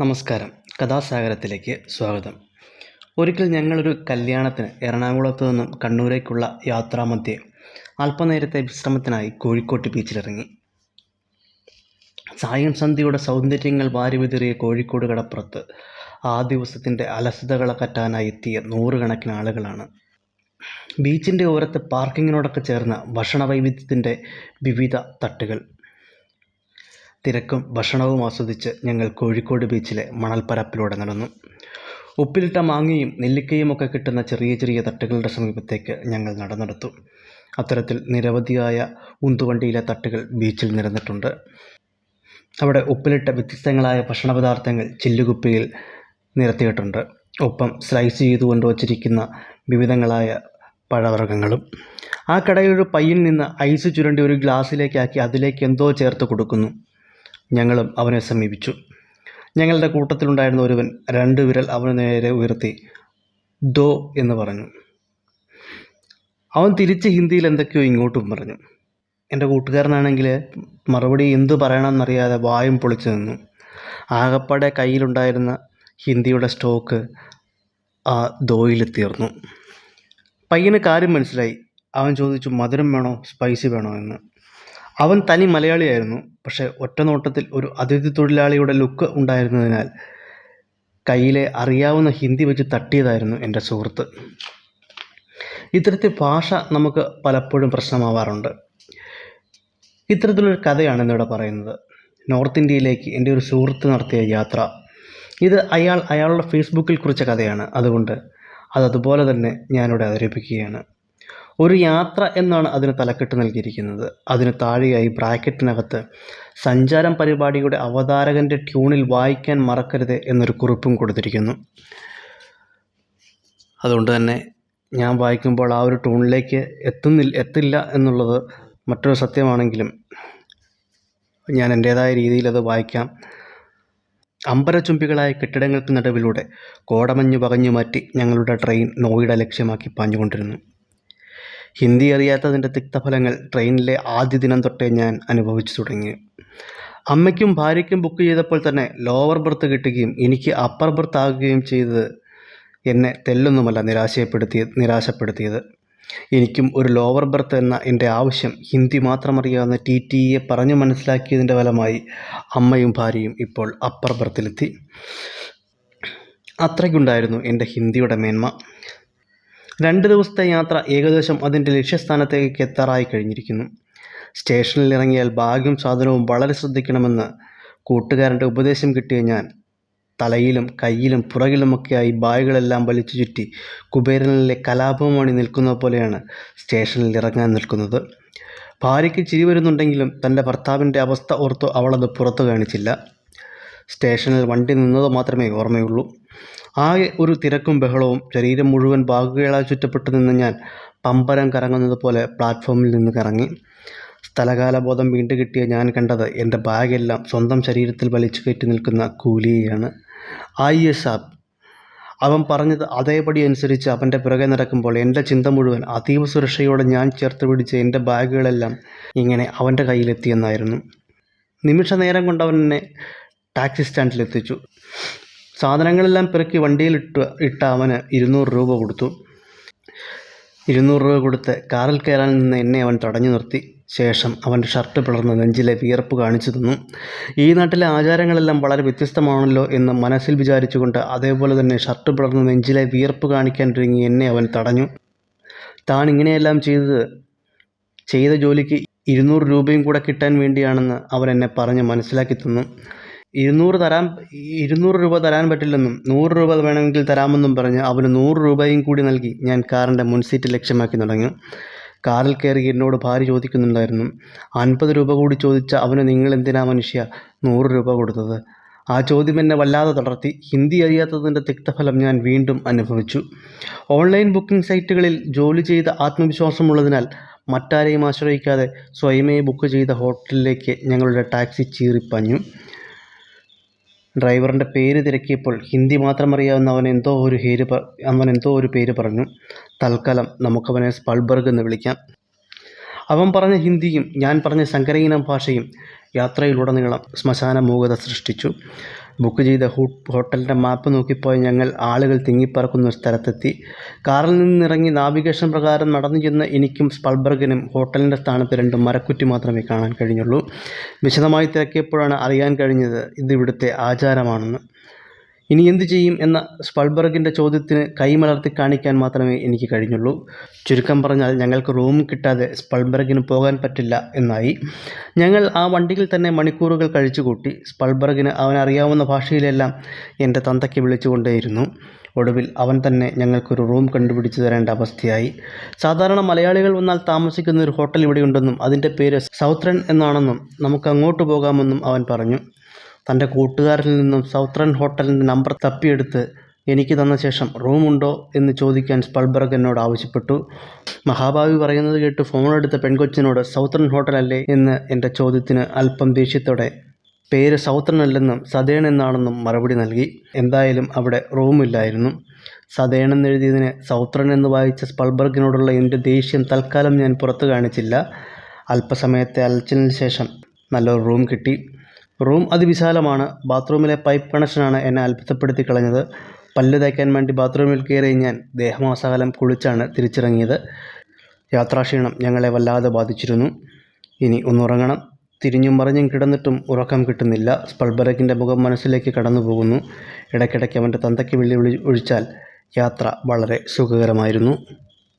നമസ്കാരം. കഥാസാഗരത്തിലേക്ക് സ്വാഗതം. ഒരിക്കൽ ഞങ്ങളൊരു കല്യാണത്തിന് എറണാകുളത്ത് നിന്നും കണ്ണൂരേക്കുള്ള യാത്രാമധ്യേ അല്പനേരത്തെ വിശ്രമത്തിനായി കോഴിക്കോട്ട് ബീച്ചിലിറങ്ങി. സായം സന്ധ്യയുടെ സൗന്ദര്യങ്ങൾ വാരിവിതറിയ കോഴിക്കോട് കടപ്പുറത്ത് ആ ദിവസത്തിന്റെ അലസതകളകറ്റാനായി എത്തിയ നൂറുകണക്കിന് ആളുകളാണ്. ബീച്ചിന്റെ ഓരത്ത് പാർക്കിങ്ങിനോടൊക്കെ ചേർന്ന ഭക്ഷണ വൈവിധ്യത്തിന്റെ വിവിധ തട്ടുകൾ. തിരക്കും ഭക്ഷണവും ആസ്വദിച്ച് ഞങ്ങൾ കോഴിക്കോട് ബീച്ചിലെ മണൽപ്പരപ്പിലൂടെ നടന്നു. ഉപ്പിലിട്ട മാങ്ങയും നെല്ലിക്കയും ഒക്കെ കിട്ടുന്ന ചെറിയ ചെറിയ തട്ടുകളുടെ സമീപത്തേക്ക് ഞങ്ങൾ നടന്നെടുത്തു. അത്തരത്തിൽ നിരവധിയായ ഉന്തുവണ്ടിയിലെ തട്ടുകൾ ബീച്ചിൽ നിരന്നിട്ടുണ്ട്. അവിടെ ഉപ്പിലിട്ട വ്യത്യസ്തങ്ങളായ ഭക്ഷണ പദാർത്ഥങ്ങൾ ചില്ലുകുപ്പിയിൽ നിരത്തിയിട്ടുണ്ട്. ഒപ്പം സ്ലൈസ് ചെയ്തു കൊണ്ടുവച്ചിരിക്കുന്ന വിവിധങ്ങളായ പഴവർഗങ്ങളും. ആ കടയിൽ ഒരു പയ്യൻ നിന്ന് ഐസ് ചുരണ്ടി ഒരു ഗ്ലാസ്സിലേക്കാക്കി അതിലേക്ക് എന്തോ ചേർത്ത് കൊടുക്കുന്നു. ഞങ്ങളും അവനെ സമീപിച്ചു. ഞങ്ങളുടെ കൂട്ടത്തിലുണ്ടായിരുന്ന ഒരുവൻ രണ്ട് വിരൽ അവന് നേരെ ഉയർത്തി ദോ എന്ന് പറഞ്ഞു. അവൻ തിരിച്ച് ഹിന്ദിയിൽ എന്തൊക്കെയോ ഇങ്ങോട്ടും പറഞ്ഞു. എന്റെ കൂട്ടുകാരനാണെങ്കിൽ മറുപടി എന്തു പറയണമെന്നറിയാതെ വായും പൊളിച്ചു നിന്നു. ആകപ്പാടെ കയ്യിലുണ്ടായിരുന്ന ഹിന്ദിയുടെ സ്റ്റോക്ക് ആ ദോയിൽ തീർന്നു. പയ്യന് കാര്യം മനസ്സിലായി. അവൻ ചോദിച്ചു മധുരം വേണോ? സ്പൈസി വേണോ? എന്ന്. അവൻ തനി മലയാളിയായിരുന്നു. പക്ഷേ ഒറ്റ നോട്ടത്തിൽ ഒരു അതിഥി തൊഴിലാളിയുടെ ലുക്ക് ഉണ്ടായിരുന്നതിനാൽ കയ്യിലെ അറിയാവുന്ന ഹിന്ദി വെച്ച് തട്ടിയതായിരുന്നു എന്റെ സുഹൃത്ത്. ഇത്തരത്തിൽ ഭാഷ നമുക്ക് പലപ്പോഴും പ്രശ്നമാവാറുണ്ട്. ഇത്തരത്തിലൊരു കഥയാണ് ഇന്നിവിടെ പറയുന്നത്. നോർത്ത് ഇന്ത്യയിലേക്ക് എന്റെ ഒരു സുഹൃത്ത് നടത്തിയ യാത്ര. ഇത് അയാൾ അയാളുടെ ഫേസ്ബുക്കിൽ കുറിച്ച കഥയാണ്. അതുകൊണ്ട് അത് അതുപോലെ തന്നെ ഞാനിവിടെ അവതരിപ്പിക്കുകയാണ്. ഒരു യാത്ര എന്നാണ് അതിന് തലക്കെട്ട് നൽകിയിരിക്കുന്നത്. അതിന് താഴെയായി ബ്രാക്കറ്റിനകത്ത് സഞ്ചാരം പരിപാടിയുടെ അവതാരകന്റെ ട്യൂണിൽ വായിക്കാൻ മറക്കരുത് എന്നൊരു കുറിപ്പും കൊടുത്തിരിക്കുന്നു. അതുകൊണ്ട് തന്നെ ഞാൻ വായിക്കുമ്പോൾ ആ ഒരു ട്യൂണിലേക്ക് എത്തുന്നില്ല എത്തില്ല എന്നുള്ളത് മറ്റൊരു സത്യമാണെങ്കിലും ഞാൻ എന്റേതായ രീതിയിൽ അത് വായിക്കാം. അമ്പരചുംബികളായ കെട്ടിടങ്ങൾക്ക് നടുവിലൂടെ കോടമഞ്ഞു പകഞ്ഞു മാറ്റി ഞങ്ങളുടെ ട്രെയിൻ നോയിഡ ലക്ഷ്യമാക്കി പാഞ്ഞുകൊണ്ടിരുന്നു. ഹിന്ദി അറിയാത്തതിന്റെ തിക്തഫലങ്ങൾ ട്രെയിനിലെ ആദ്യ ദിനം തൊട്ടേ ഞാൻ അനുഭവിച്ചു തുടങ്ങി. അമ്മയ്ക്കും ഭാര്യയ്ക്കും ബുക്ക് ചെയ്തപ്പോൾ തന്നെ ലോവർ ബർത്ത് കിട്ടുകയും എനിക്ക് അപ്പർ ബർത്ത് ആകുകയും ചെയ്തത് എന്നെ തെല്ലൊന്നുമല്ല നിരാശയപ്പെടുത്തി നിരാശപ്പെടുത്തിയത്. എനിക്കും ഒരു ലോവർ ബർത്ത് എന്ന എന്റെ ആവശ്യം ഹിന്ദി മാത്രം അറിയാവുന്ന ടി ഇയെ പറഞ്ഞു മനസ്സിലാക്കിയതിന്റെ ഫലമായി അമ്മയും ഭാര്യയും ഇപ്പോൾ അപ്പർ ബർത്തിലെത്തി അത്രയ്ക്കുണ്ടായിരുന്നു എന്റെ ഹിന്ദിയുടെ മേന്മ. രണ്ട് ദിവസത്തെ യാത്ര ഏകദേശം അതിന്റെ ലക്ഷ്യസ്ഥാനത്തേക്ക് എത്താറായി കഴിഞ്ഞിരിക്കുന്നു. സ്റ്റേഷനിൽ ഇറങ്ങിയാൽ ഭാഗ്യം സാധനവും വളരെ ശ്രദ്ധിക്കണമെന്ന് കൂട്ടുകാരന്റെ ഉപദേശം കിട്ടിയ ഞാൻ. തലയിലും കയ്യിലും പുറകിലുമൊക്കെയായി ബാഗുകളെല്ലാം വലിച്ചു ചുറ്റി കുബേരനിലെ കലാപമണി നിൽക്കുന്ന പോലെയാണ് സ്റ്റേഷനിൽ ഇറങ്ങാൻ നിൽക്കുന്നത്. ഭാര്യയ്ക്ക് ചിരി വരുന്നുണ്ടെങ്കിലും തന്റെ ഭർത്താവിന്റെ അവസ്ഥ ഓർത്ത് അവളത് പുറത്തു കാണിച്ചില്ല. സ്റ്റേഷനിൽ വണ്ടി നിന്നത് മാത്രമേ ഓർമ്മയുള്ളൂ. ആകെ ഒരു തിരക്കും ബഹളവും ശരീരം മുഴുവൻ ബാഗുകളാൽ ചുറ്റപ്പെട്ടു നിന്ന് ഞാൻ പമ്പരം കറങ്ങുന്നത് പോലെ പ്ലാറ്റ്ഫോമിൽ നിന്ന് കറങ്ങി. സ്ഥലകാലബോധം വീണ്ടും കിട്ടിയ ഞാൻ കണ്ടത് എന്റെ ബാഗെല്ലാം സ്വന്തം ശരീരത്തിൽ വലിച്ചു കയറ്റി നിൽക്കുന്ന കൂലിയെയാണ്. എസ് ആപ്പ് അവൻ പറഞ്ഞത് അതേപടി അനുസരിച്ച് അവന്റെ പിറകെ നടക്കുമ്പോൾ എന്റെ ചിന്ത മുഴുവൻ അതീവ സുരക്ഷയോടെ ഞാൻ ചേർത്ത് പിടിച്ച എന്റെ ബാഗുകളെല്ലാം ഇങ്ങനെ അവന്റെ കയ്യിലെത്തിയെന്നായിരുന്നു നിമിഷ നേരം കൊണ്ട് അവൻ എന്നെ ടാക്സി സ്റ്റാൻഡിലെത്തിച്ചു. സാധനങ്ങളെല്ലാം പെറുക്കി വണ്ടിയിൽ ഇട്ട് ഇട്ട അവന് ഇരുന്നൂറ് രൂപ കൊടുത്തു. ഇരുന്നൂറ് രൂപ കൊടുത്ത് കാറിൽ കയറാൻ നിന്ന് എന്നെ അവൻ തടഞ്ഞു നിർത്തി. ശേഷം അവന്റെ ഷർട്ട് പിളർന്ന് നെഞ്ചിലെ വിയർപ്പ് കാണിച്ചു തന്നു. ഈ നാട്ടിലെ ആചാരങ്ങളെല്ലാം വളരെ വ്യത്യസ്തമാണല്ലോ എന്ന് മനസ്സിൽ വിചാരിച്ചുകൊണ്ട് അതേപോലെ തന്നെ ഷർട്ട് പിളർന്ന് നെഞ്ചിലെ വിയർപ്പ് കാണിക്കാൻ ഒരുങ്ങി എന്നെ അവൻ തടഞ്ഞു. താൻ ഇങ്ങനെയെല്ലാം ചെയ്തത് ചെയ്ത ജോലിക്ക് ഇരുന്നൂറ് രൂപയും കൂടെ കിട്ടാൻ വേണ്ടിയാണെന്ന് അവൻ എന്നെ പറഞ്ഞ് മനസ്സിലാക്കി തന്നു. ഇരുന്നൂറ് തരാൻ ഇരുന്നൂറ് രൂപ തരാൻ പറ്റില്ലെന്നും നൂറ് രൂപ വേണമെങ്കിൽ തരാമെന്നും പറഞ്ഞ് അവന് നൂറ് രൂപയും കൂടി നൽകി ഞാൻ കാറിന്റെ മുൻസീറ്റ് ലക്ഷ്യമാക്കി തുടങ്ങി. കാറിൽ കയറി എന്നോട് ഭാര്യ ചോദിക്കുന്നുണ്ടായിരുന്നു. അൻപത് രൂപ കൂടി ചോദിച്ച അവന് നിങ്ങൾ എന്തിനാ മനുഷ്യ നൂറ് രൂപ കൊടുത്തത്? ആ ചോദ്യം എന്നെ വല്ലാതെ തളർത്തി. ഹിന്ദി അറിയാത്തതിന്റെ തിക്തഫലം ഞാൻ വീണ്ടും അനുഭവിച്ചു. ഓൺലൈൻ ബുക്കിംഗ് സൈറ്റുകളിൽ ജോലി ചെയ്ത ആത്മവിശ്വാസമുള്ളതിനാൽ മറ്റാരെയും ആശ്രയിക്കാതെ സ്വയമേ ബുക്ക് ചെയ്ത ഹോട്ടലിലേക്ക് ഞങ്ങളുടെ ടാക്സി ചീറിപ്പാഞ്ഞു. ഡ്രൈവറിന്റെ പേര് തിരക്കിയപ്പോൾ ഹിന്ദി മാത്രം അറിയാവുന്ന അവൻ എന്തോ ഒരു പേര് അവൻ എന്തോ ഒരു പേര് പറഞ്ഞു. തൽക്കാലം നമുക്കവനെ സ്പൾബർഗ് എന്ന് വിളിക്കാം. അവൻ പറഞ്ഞ ഹിന്ദിയും ഞാൻ പറഞ്ഞ സങ്കരയിനം ഭാഷയും യാത്രയിലുടനീളം ശ്മശാന മൂകത സൃഷ്ടിച്ചു. ബുക്ക് ചെയ്ത ഹോട്ടലിന്റെ മാപ്പ് നോക്കിപ്പോയ ഞങ്ങൾ ആളുകൾ തിങ്ങിപ്പറക്കുന്ന ഒരു സ്ഥലത്തെത്തി. കാറിൽ നിന്നിറങ്ങി നാവിഗേഷൻ പ്രകാരം നടന്നു ചെന്ന എനിക്കും സ്പൾബർഗിനും ഹോട്ടലിന്റെ സ്ഥാനത്ത് രണ്ട് മരക്കുറ്റി മാത്രമേ കാണാൻ കഴിഞ്ഞുള്ളൂ. വിശദമായി തിരക്കിയപ്പോഴാണ് അറിയാൻ കഴിഞ്ഞത് ഇത് ഇവിടുത്തെ ആചാരമാണെന്ന്. ഇനി എന്തു ചെയ്യും എന്ന സ്പൾബർഗിന്റെ ചോദ്യത്തിന് കൈമലർത്തി കാണിക്കാൻ മാത്രമേ എനിക്ക് കഴിഞ്ഞുള്ളൂ. ചുരുക്കം പറഞ്ഞാൽ ഞങ്ങൾക്ക് റൂം കിട്ടാതെ സ്പൾബർഗിന് പോകാൻ പറ്റില്ല എന്നായി. ഞങ്ങൾ ആ വണ്ടിയിൽ തന്നെ മണിക്കൂറുകൾ കഴിച്ചുകൂട്ടി. സ്പൾബർഗിന് അവനറിയാവുന്ന ഭാഷയിലെല്ലാം എന്റെ തന്തയ്ക്ക് വിളിച്ചുകൊണ്ടേയിരുന്നു. ഒടുവിൽ അവൻ തന്നെ ഞങ്ങൾക്കൊരു റൂം കണ്ടുപിടിച്ചു തരേണ്ട അവസ്ഥയായി. സാധാരണ മലയാളികൾ വന്നാൽ താമസിക്കുന്ന ഒരു ഹോട്ടൽ ഇവിടെയുണ്ടെന്നും അതിന്റെ പേര് സൗത്രൻ എന്നാണെന്നും നമുക്ക് അങ്ങോട്ട് പോകാമെന്നും അവൻ പറഞ്ഞു. തന്റെ കൂട്ടുകാരിൽ നിന്നും സൗത്രൻ ഹോട്ടലിന്റെ നമ്പർ തപ്പിയെടുത്ത് എനിക്ക് തന്ന ശേഷം റൂമുണ്ടോ എന്ന് ചോദിക്കാൻ സ്പൾബർഗ് എന്നോട് ആവശ്യപ്പെട്ടു. മഹാഭാവി പറയുന്നത് കേട്ട് ഫോണെടുത്ത പെൺകൊച്ചിനോട് സൗത്രൻ ഹോട്ടലല്ലേ എന്ന് എന്റെ ചോദ്യത്തിന് അല്പം ദേഷ്യത്തോടെ പേര് സൗത്രൻ അല്ലെന്നും സതേൺ എന്നാണെന്നും മറുപടി നൽകി. എന്തായാലും അവിടെ റൂമില്ലായിരുന്നു. സതേൺ എന്നെഴുതിയതിന് സൗത്രൻ എന്ന് വായിച്ച സ്പൾബർഗിനോടുള്ള എന്റെ ദേഷ്യം തൽക്കാലം ഞാൻ പുറത്തു കാണിച്ചില്ല. അല്പസമയത്തെ അലച്ചിലിന് ശേഷം നല്ലൊരു റൂം കിട്ടി. റൂം അതിവിശാലമാണ്. ബാത്റൂമിലെ പൈപ്പ് കണക്ഷനാണ് എന്നെ അത്ഭുതപ്പെടുത്തി കളഞ്ഞത്. പല്ല് തേക്കാൻ വേണ്ടി ബാത്റൂമിൽ കയറി ഞാൻ ദേഹമാസകലം കുളിച്ചാണ് തിരിച്ചിറങ്ങിയത്. യാത്രാക്ഷീണം ഞങ്ങളെ വല്ലാതെ ബാധിച്ചിരുന്നു. ഇനി ഒന്നുറങ്ങണം. തിരിഞ്ഞും മറിഞ്ഞും കിടന്നിട്ടും ഉറക്കം കിട്ടുന്നില്ല. സ്പൾബറക്കിന്റെ മുഖം മനസ്സിലേക്ക് കടന്നു പോകുന്നു ഇടയ്ക്കിടയ്ക്ക് അവന്റെ തന്തയ്ക്ക് വെള്ളി ഒഴിച്ചാൽ യാത്ര വളരെ സുഖകരമായിരുന്നു.